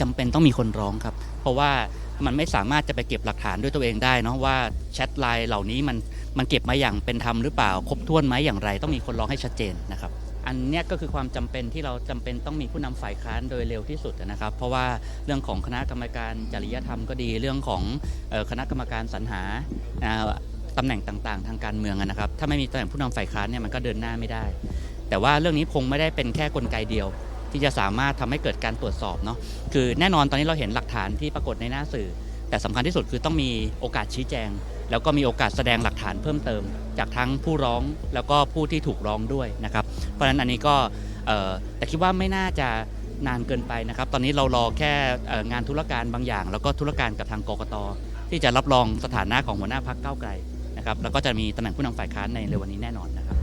จำเป็นต้องมีคนร้องครับ เพราะว่ามันไม่สามารถจะไปเก็บหลักฐานด้วยตัวเองได้เนาะว่าแชทไลน์เหล่านี้มันมันเก็บมาอย่างเป็นธรรมหรือเปล่า ครบถ้วนไหมอย่างไร ต้องมีคนร้องให้ชัดเจนนะครับ อันนี้ก็คือความจำเป็นที่เราจำเป็นต้องมีผู้นำฝ่ายค้านโดยเร็วที่สุดนะครับ เพราะว่าเรื่องของคณะกรรมการจริยธรรมก็ดีเรื่องของคณะกรรมการสรรหาอ่าตำแหน่งต่างๆ ทางการเมืองนะครับ ถ้าไม่มีตำแหน่งผู้นำฝ่ายค้านเนี่ยมันก็เดินหน้าไม่ได้ แต่ว่าเรื่องนี้คงไม่ได้เป็นแค่กลไกเดียว ที่จะสามารถทำให้เกิดการตรวจสอบเนาะคือแน่นอนตอนนี้เราเห็นหลักฐานที่ปรากฏในหน้าสื่อ แต่สำคัญที่สุดคือต้องมีโอกาสชี้แจง แล้วก็มีโอกาสแสดงหลักฐานเพิ่มเติม จากทั้งผู้ร้องแล้วก็ผู้ที่ถูกร้องด้วยนะครับเพราะฉะนั้นอันนี้ก็แต่คิดว่าไม่น่าจะนานเกินไปนะครับ ตอนนี้เรารอแค่งานธุรการบางอย่าง แล้วก็ธุรการกับทางกกตที่จะรับรองสถานะของหัวหน้าพักเก้าไกลนะครับแล้วก็จะมีตำแหน่งผู้นำฝ่ายค้านในเร็ววันนี้แน่นอนนะครับ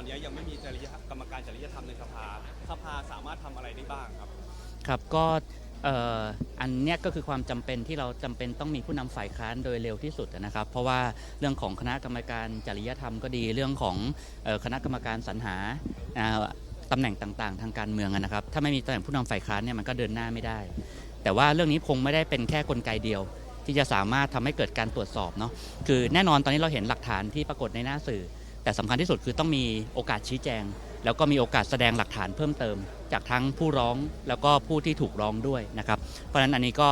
อนนี้ยังไม่มีจริยกรรมการจริยธรรมในสภาสภาสามารถทำอะไรได้บ้างครับ ครับก็เอ่ออันเนี้ยก็คือความจำเป็นที่เราจำเป็นต้องมีผู้นำฝ่ายค้านโดยเร็วที่สุดนะครับ เพราะว่าเรื่องของคณะกรรมการจริยธรรมก็ดีเรื่องของเอ่อคณะกรรมการสรรหาอ่าตำแหน่งต่างๆ ทางการเมืองนะครับ ถ้าไม่มีตำแหน่งผู้นำฝ่ายค้านเนี่ยมันก็เดินหน้าไม่ได้ แต่ว่าเรื่องนี้คงไม่ได้เป็นแค่กลไกเดียว ที่จะสามารถทำให้เกิดการตรวจสอบเนาะคือแน่นอนตอนนี้เราเห็นหลักฐานที่ปรากฏในหน้าสื่อ แต่สำคัญที่สุดคือต้องมีโอกาสชี้แจง แล้วก็มีโอกาสแสดงหลักฐานเพิ่มเติม จากทั้งผู้ร้องแล้วก็ผู้ที่ถูกร้องด้วยนะครับ เพราะฉะนั้นอันนี้ก็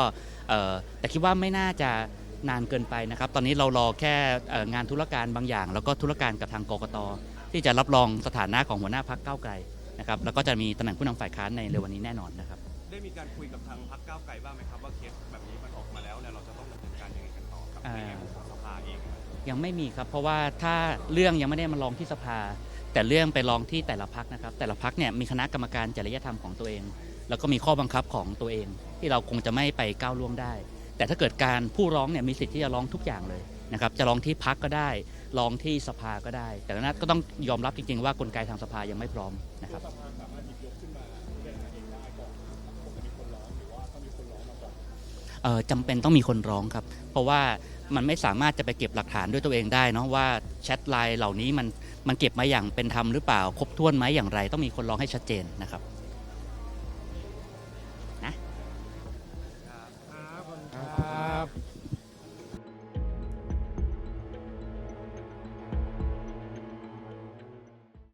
แต่คิดว่าไม่น่าจะนานเกินไปนะครับ ตอนนี้เรารอแค่งานธุรการบางอย่าง แล้วก็ธุรการกับทางกกตที่จะรับรองสถานะของหัวหน้าพักเก้าไกลนะครับแล้วก็จะมีตำแหน่งผู้นำฝ่ายค้านในเร็ววันนี้แน่นอนนะครับ ได้มีการคุยกับทางพักเก้าไกลบ้างไหมครับว่าเคสแบบนี้ ยังไม่มีครับ เพราะว่าถ้าเรื่องยังไม่ได้มาลองที่สภา แต่เรื่องไปลองที่แต่ละพักนะครับ แต่ละพักเนี่ยมีคณะกรรมการจริยธรรมของตัวเอง แล้วก็มีข้อบังคับของตัวเอง ที่เราคงจะไม่ไปก้าวล่วงได้ แต่ถ้าเกิดการผู้ร้องเนี่ยมีสิทธิ์ที่จะร้องทุกอย่างเลยนะครับจะร้องที่พักก็ได้ร้องที่สภาก็ได้ แต่นั้นก็ต้องยอมรับจริงๆว่ากลไกทางสภายังไม่พร้อมนะครับ เอ่อ จำเป็นต้องมีคนร้องครับ เพราะว่ามันไม่สามารถจะไปเก็บหลักฐานด้วยตัวเองได้เนาะว่าแชทไลน์เหล่านี้มันมันเก็บมาอย่างเป็นธรรมหรือเปล่า ครบถ้วนไหมอย่างไร ต้องมีคนร้องให้ชัดเจนนะครับ